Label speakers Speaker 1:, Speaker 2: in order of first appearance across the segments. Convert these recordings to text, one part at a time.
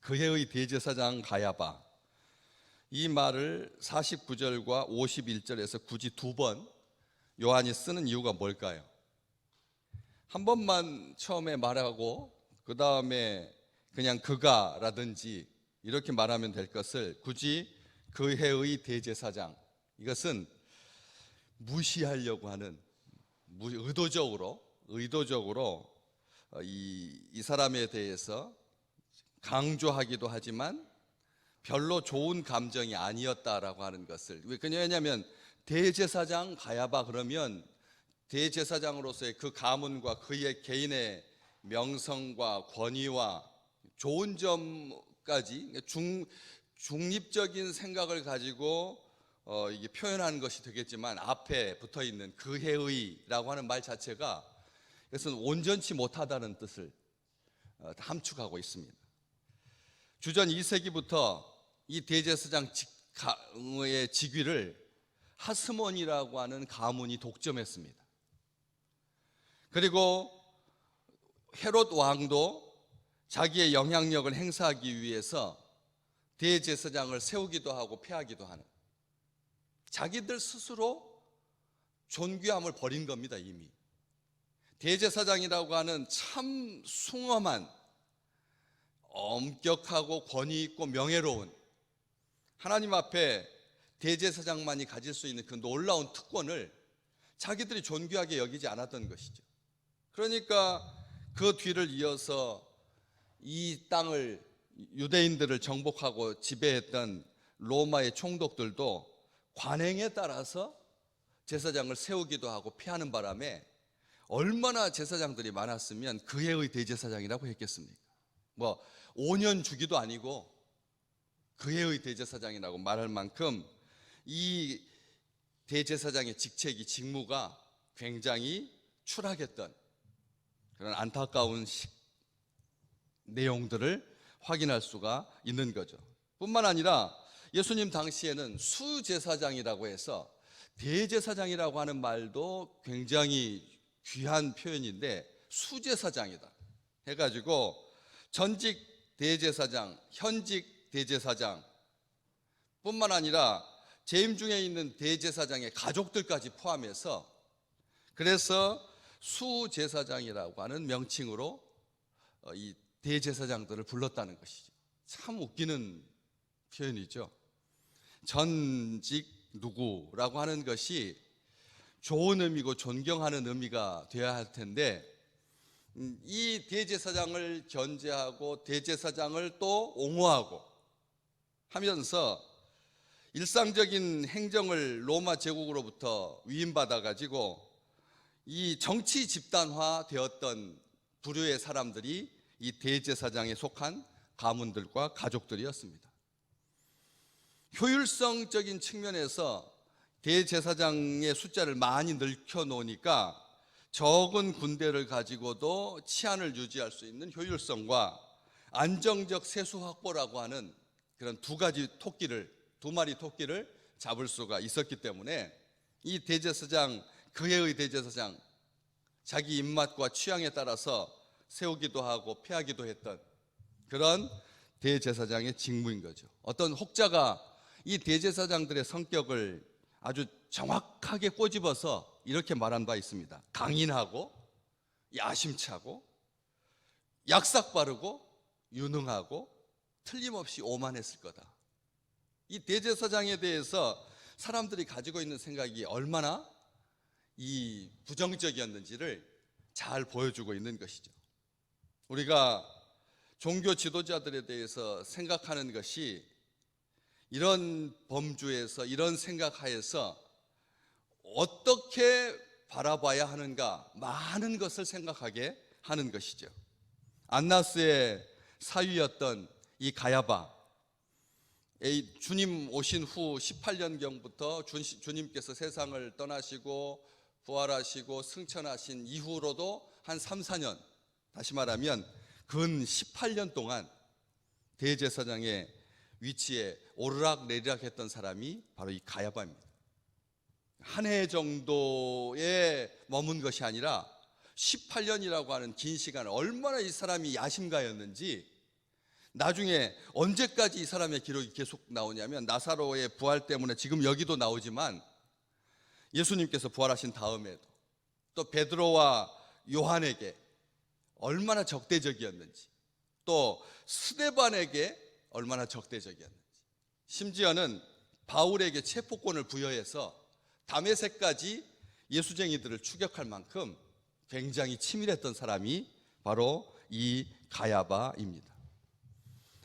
Speaker 1: 그 해의 대제사장 가야바 이 말을 49절과 51절에서 굳이 두 번 요한이 쓰는 이유가 뭘까요? 한 번만 처음에 말하고 그 다음에 그냥 그가라든지 이렇게 말하면 될 것을 굳이 그 해의 대제사장 이것은 무시하려고 하는 무- 의도적으로 의도적으로 어, 이, 이 사람에 대해서 강조하기도 하지만 별로 좋은 감정이 아니었다라고 하는 것을 왜- 왜냐하면 대제사장 가야바 그러면 대제사장으로서의 그 가문과 그의 개인의 명성과 권위와 좋은 점까지 중, 중립적인 생각을 가지고 어, 이게 표현하는 것이 되겠지만 앞에 붙어 있는 그 해의라고 하는 말 자체가 이것은 온전치 못하다는 뜻을 어, 함축하고 있습니다. 주전 2세기부터 이 대제사장 직의 직위를 하스몬이라고 하는 가문이 독점했습니다. 그리고 헤롯 왕도 자기의 영향력을 행사하기 위해서 대제사장을 세우기도 하고 폐하기도 하는 자기들 스스로 존귀함을 버린 겁니다, 이미. 대제사장이라고 하는 참 숭엄한 엄격하고 권위 있고 명예로운 하나님 앞에 대제사장만이 가질 수 있는 그 놀라운 특권을 자기들이 존귀하게 여기지 않았던 것이죠. 그러니까 그 뒤를 이어서 이 땅을 유대인들을 정복하고 지배했던 로마의 총독들도 관행에 따라서 제사장을 세우기도 하고 피하는 바람에 얼마나 제사장들이 많았으면 그 해의 대제사장이라고 했겠습니까? 뭐 5년 주기도 아니고 그 해의 대제사장이라고 말할 만큼 이 대제사장의 직책이 직무가 굉장히 추락했던 그런 안타까운 시- 내용들을 확인할 수가 있는 거죠. 뿐만 아니라 예수님 당시에는 수제사장이라고 해서 대제사장이라고 하는 말도 굉장히 귀한 표현인데 수제사장이다 해가지고 전직 대제사장, 현직 대제사장 뿐만 아니라 재임 중에 있는 대제사장의 가족들까지 포함해서 그래서 수제사장이라고 하는 명칭으로 어, 이 대제사장들을 불렀다는 것이죠. 참 웃기는 표현이죠. 전직 누구라고 하는 것이 좋은 의미고 존경하는 의미가 되어야 할 텐데 음, 이 대제사장을 견제하고 대제사장을 또 옹호하고 하면서 일상적인 행정을 로마 제국으로부터 위임받아 가지고 이 정치 집단화 되었던 부류의 사람들이 이 대제사장에 속한 가문들과 가족들이었습니다. 효율성적인 측면에서 대제사장의 숫자를 많이 늘켜 놓으니까 적은 군대를 가지고도 치안을 유지할 수 있는 효율성과 안정적 세수 확보라고 하는 그런 두 가지 토끼를 두 마리 토끼를 잡을 수가 있었기 때문에 이 대제사장 그해의 대제사장 자기 입맛과 취향에 따라서 세우기도 하고 폐하기도 했던 그런 대제사장의 직무인 거죠. 어떤 혹자가 이 대제사장들의 성격을 아주 정확하게 꼬집어서 이렇게 말한 바 있습니다. 강인하고 야심차고 약삭 빠르고 유능하고 틀림없이 오만했을 거다. 이 대제사장에 대해서 사람들이 가지고 있는 생각이 얼마나 이 부정적이었는지를 잘 보여주고 있는 것이죠. 우리가 종교 지도자들에 대해서 생각하는 것이 이런 범주에서 이런 생각하에서 어떻게 바라봐야 하는가 많은 것을 생각하게 하는 것이죠. 안나스의 사위였던 이 가야바 이 주님 오신 후 18년경부터 주님께서 세상을 떠나시고 부활하시고 승천하신 이후로도 한 3, 4년 다시 말하면 근 18년 동안 대제사장의 위치에 오르락 내리락 했던 사람이 바로 이 가야바입니다. 한 해 정도에 머문 것이 아니라 18년이라고 하는 긴 시간 얼마나 이 사람이 야심가였는지 나중에 언제까지 이 사람의 기록이 계속 나오냐면 나사로의 부활 때문에 지금 여기도 나오지만 예수님께서 부활하신 다음에도 또 베드로와 요한에게 얼마나 적대적이었는지 또 스데반에게 얼마나 적대적이었는지 심지어는 바울에게 체포권을 부여해서 담에색까지 예수쟁이들을 추격할 만큼 굉장히 치밀했던 사람이 바로 이 가야바입니다.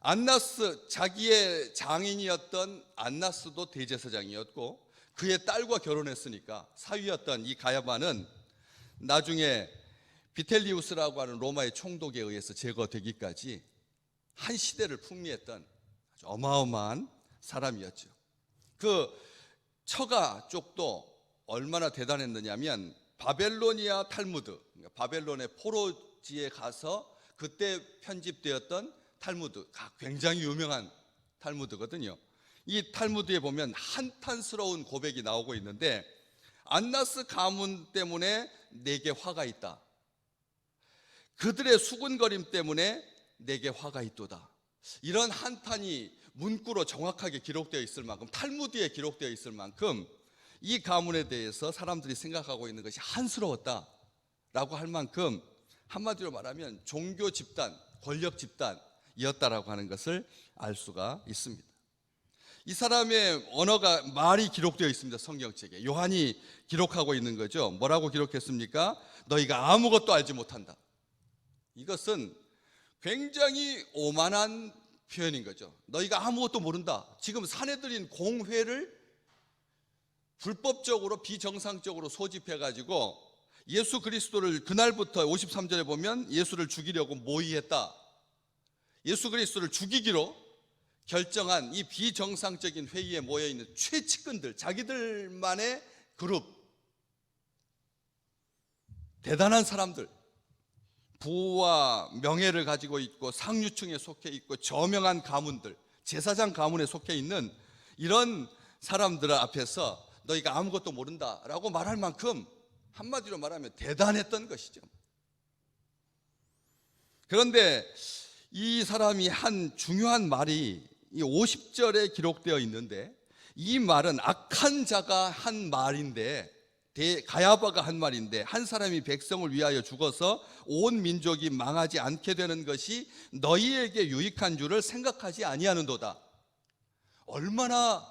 Speaker 1: 안나스 자기의 장인이었던 안나스도 대제사장이었고 그의 딸과 결혼했으니까 사위였던 이 가야바는 나중에 비텔리우스라고 하는 로마의 총독에 의해서 제거되기까지 한 시대를 풍미했던 아주 어마어마한 사람이었죠. 그 처가 쪽도 얼마나 대단했느냐면 바벨로니아 탈무드, 그러니까 바벨론의 포로지에 가서 그때 편집되었던 탈무드, 굉장히 유명한 탈무드거든요. 이 탈무드에 보면 한탄스러운 고백이 나오고 있는데 안나스 가문 때문에 내게 화가 있다. 그들의 수군거림 때문에 내게 화가 있도다. 이런 한탄이 문구로 정확하게 기록되어 있을 만큼 탈무드에 기록되어 있을 만큼 이 가문에 대해서 사람들이 생각하고 있는 것이 한스러웠다라고 할 만큼 한마디로 말하면 종교 집단, 권력 집단이었다라고 하는 것을 알 수가 있습니다. 이 사람의 언어가 말이 기록되어 있습니다. 성경책에. 요한이 기록하고 있는 거죠. 뭐라고 기록했습니까? 너희가 아무것도 알지 못한다. 이것은 굉장히 오만한 표현인 거죠. 너희가 아무것도 모른다. 지금 사내들인 공회를 불법적으로 비정상적으로 소집해 가지고 예수 그리스도를 그날부터 53절에 보면 예수를 죽이려고 모의했다. 예수 그리스도를 죽이기로 결정한 이 비정상적인 회의에 모여 있는 최측근들, 자기들만의 그룹, 대단한 사람들, 부와 명예를 가지고 있고 상류층에 속해 있고 저명한 가문들, 제사장 가문에 속해 있는 이런 사람들 앞에서 너희가 아무것도 모른다라고 말할 만큼 한마디로 말하면 대단했던 것이죠. 그런데 이 사람이 한 중요한 말이 이 50절에 기록되어 있는데 이 말은 악한 자가 한 말인데 대, 가야바가 한 말인데 한 사람이 백성을 위하여 죽어서 온 민족이 망하지 않게 되는 것이 너희에게 유익한 줄을 생각하지 아니하는도다. 얼마나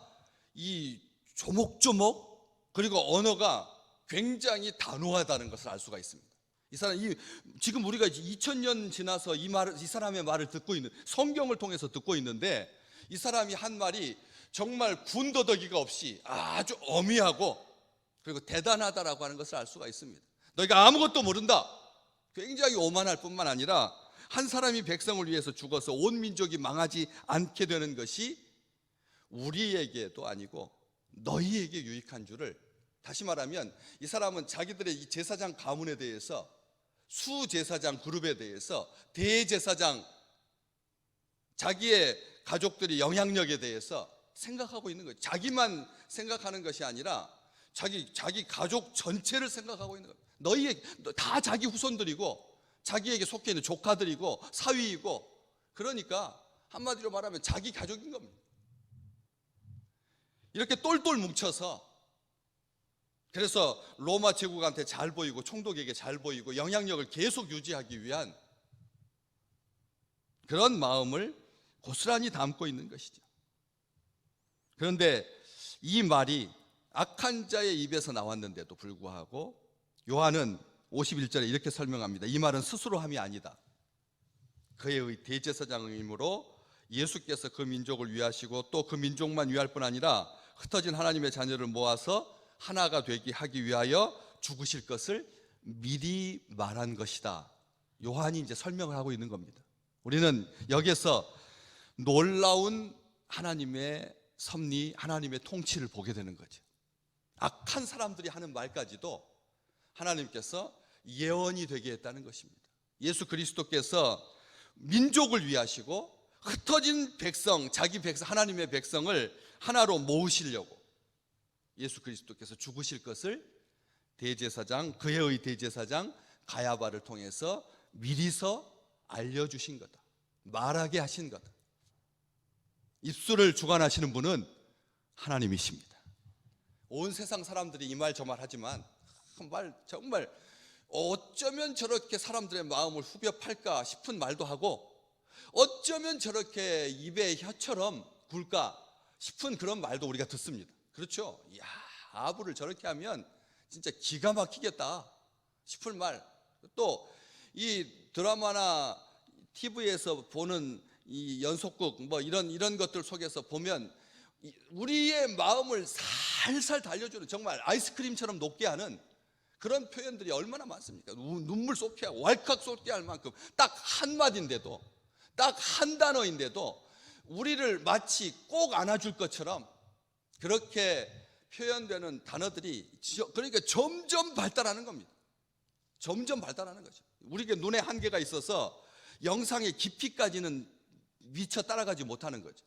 Speaker 1: 이 조목조목 그리고 언어가 굉장히 단호하다는 것을 알 수가 있습니다. 이 사람 이 지금 우리가 2000년 지나서 이 말을 이 사람의 말을 듣고 있는 성경을 통해서 듣고 있는데 이 사람이 한 말이 정말 군더더기가 없이 아주 어미하고 그리고 대단하다라고 하는 것을 알 수가 있습니다. 너희가 아무것도 모른다. 굉장히 오만할 뿐만 아니라 한 사람이 백성을 위해서 죽어서 온 민족이 망하지 않게 되는 것이 우리에게도 아니고 너희에게 유익한 줄을 다시 말하면 이 사람은 자기들의 이 제사장 가문에 대해서 수제사장 그룹에 대해서 대제사장 자기의 가족들이 영향력에 대해서 생각하고 있는 거예요. 자기만 생각하는 것이 아니라 자기 자기 가족 전체를 생각하고 있는 거예요. 너희 다 자기 후손들이고 자기에게 속해 있는 조카들이고 사위이고 그러니까 한마디로 말하면 자기 가족인 겁니다. 이렇게 똘똘 뭉쳐서 그래서 로마 제국한테 잘 보이고 총독에게 잘 보이고 영향력을 계속 유지하기 위한 그런 마음을 고스란히 담고 있는 것이죠. 그런데 이 말이 악한 자의 입에서 나왔는데도 불구하고 요한은 51절에 이렇게 설명합니다. 이 말은 스스로 함이 아니다. 그의 대제사장이므로 예수께서 그 민족을 위하시고 또 그 민족만 위할 뿐 아니라 흩어진 하나님의 자녀를 모아서 하나가 되게 하기 위하여 죽으실 것을 미리 말한 것이다. 요한이 이제 설명을 하고 있는 겁니다. 우리는 여기서 놀라운 하나님의 섭리, 하나님의 통치를 보게 되는 거죠. 악한 사람들이 하는 말까지도 하나님께서 예언이 되게 했다는 것입니다. 예수 그리스도께서 민족을 위하시고 흩어진 백성, 자기 백성, 하나님의 백성을 하나로 모으시려고 예수 그리스도께서 죽으실 것을 대제사장, 그의 대제사장 가야바를 통해서 미리서 알려주신 거다. 말하게 하신 것. 입술을 주관하시는 분은 하나님이십니다. 온 세상 사람들이 이 말 저 말 하지만 말 정말 어쩌면 저렇게 사람들의 마음을 후벼 팔까 싶은 말도 하고 어쩌면 저렇게 입에 혀처럼 굴까 싶은 그런 말도 우리가 듣습니다. 그렇죠? 야, 아부를 저렇게 하면 진짜 기가 막히겠다 싶을 말. 또 이 드라마나 TV에서 보는 이 연속극 뭐 이런 이런 것들 속에서 보면 이- 우리의 마음을 살살 달려주는 정말 아이스크림처럼 녹게 하는 그런 표현들이 얼마나 많습니까? 우- 눈물 쏟게 하고 왈칵 쏟게 할 만큼 딱 한마디인데도 딱 한 단어인데도 우리를 마치 꼭 안아줄 것처럼 그렇게 표현되는 단어들이 저- 그러니까 점점 발달하는 겁니다. 점점 발달하는 거죠. 우리에게 눈에 한계가 있어서 영상의 깊이까지는 미처 따라가지 못하는 거죠.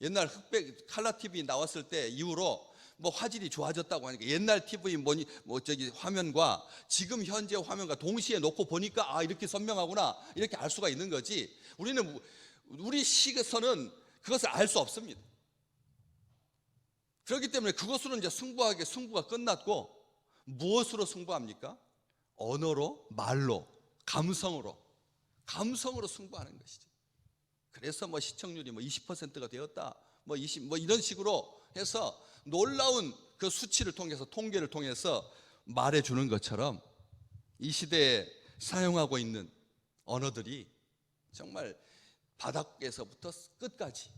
Speaker 1: 옛날 흑백 칼라 TV 나왔을 때 이후로 뭐 화질이 좋아졌다고 하니까 옛날 TV 뭐니 뭐 저기 화면과 지금 현재 화면과 동시에 놓고 보니까 아 이렇게 선명하구나 이렇게 알 수가 있는 거지. 우리는 우리 시에서는 그것을 알 수 없습니다. 그렇기 때문에 그것으로 이제 승부하게 승부가 끝났고 무엇으로 승부합니까? 언어로, 말로, 감성으로, 감성으로 승부하는 것이죠. 그래서 뭐 시청률이 뭐 20%가 되었다, 뭐 20, 뭐 이런 식으로 해서 놀라운 그 수치를 통해서 통계를 통해서 말해주는 것처럼 이 시대에 사용하고 있는 언어들이 정말 바닥에서부터 끝까지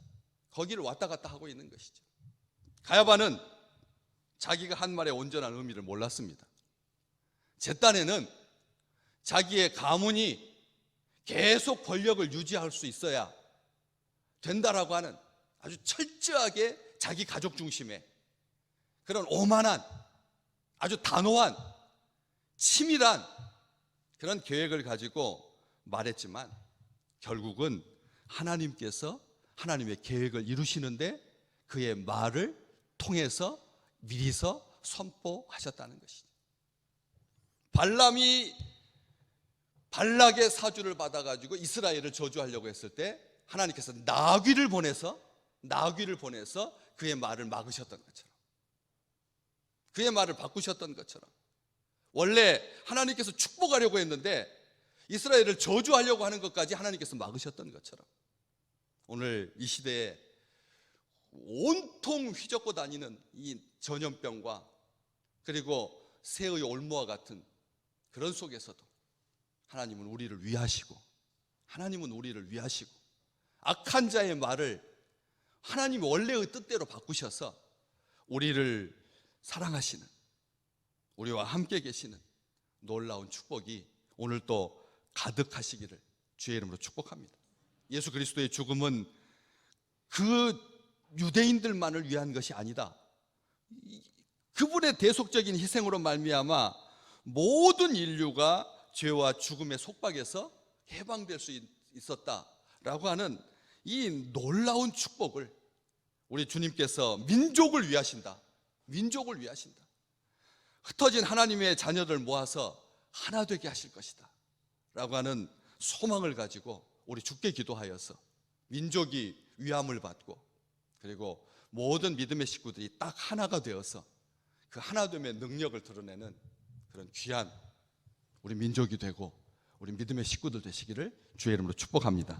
Speaker 1: 거기를 왔다 갔다 하고 있는 것이죠. 가야바는 자기가 한 말의 온전한 의미를 몰랐습니다. 제 딴에는 자기의 가문이 계속 권력을 유지할 수 있어야 된다라고 하는 아주 철저하게 자기 가족 중심의 그런 오만한 아주 단호한 치밀한 그런 계획을 가지고 말했지만 결국은 하나님께서 하나님의 계획을 이루시는데 그의 말을 통해서 미리서 선포하셨다는 것이죠. 발람이 발락의 사주를 받아가지고 이스라엘을 저주하려고 했을 때 하나님께서 나귀를 보내서 나귀를 보내서 그의 말을 막으셨던 것처럼 그의 말을 바꾸셨던 것처럼. 원래 하나님께서 축복하려고 했는데 이스라엘을 저주하려고 하는 것까지 하나님께서 막으셨던 것처럼. 오늘 이 시대에 온통 휘젓고 다니는 이 전염병과 그리고 새의 올무와 같은 그런 속에서도 하나님은 우리를 위하시고 하나님은 우리를 위하시고 악한 자의 말을 하나님 원래의 뜻대로 바꾸셔서 우리를 사랑하시는 우리와 함께 계시는 놀라운 축복이 오늘 또 가득하시기를 주의 이름으로 축복합니다. 예수 그리스도의 죽음은 그 유대인들만을 위한 것이 아니다. 이- 그분의 대속적인 희생으로 말미암아 모든 인류가 죄와 죽음의 속박에서 해방될 수 있- 있었다라고 하는 이 놀라운 축복을 우리 주님께서 민족을 위하신다. 민족을 위하신다. 흩어진 하나님의 자녀들 모아서 하나 되게 하실 것이다. 라고 하는 소망을 가지고 우리 주께 기도하여서 민족이 위함을 받고 그리고 모든 믿음의 식구들이 딱 하나가 되어서 그 하나됨의 능력을 드러내는 그런 귀한 우리 민족이 되고 우리 믿음의 식구들 되시기를 주의 이름으로 축복합니다.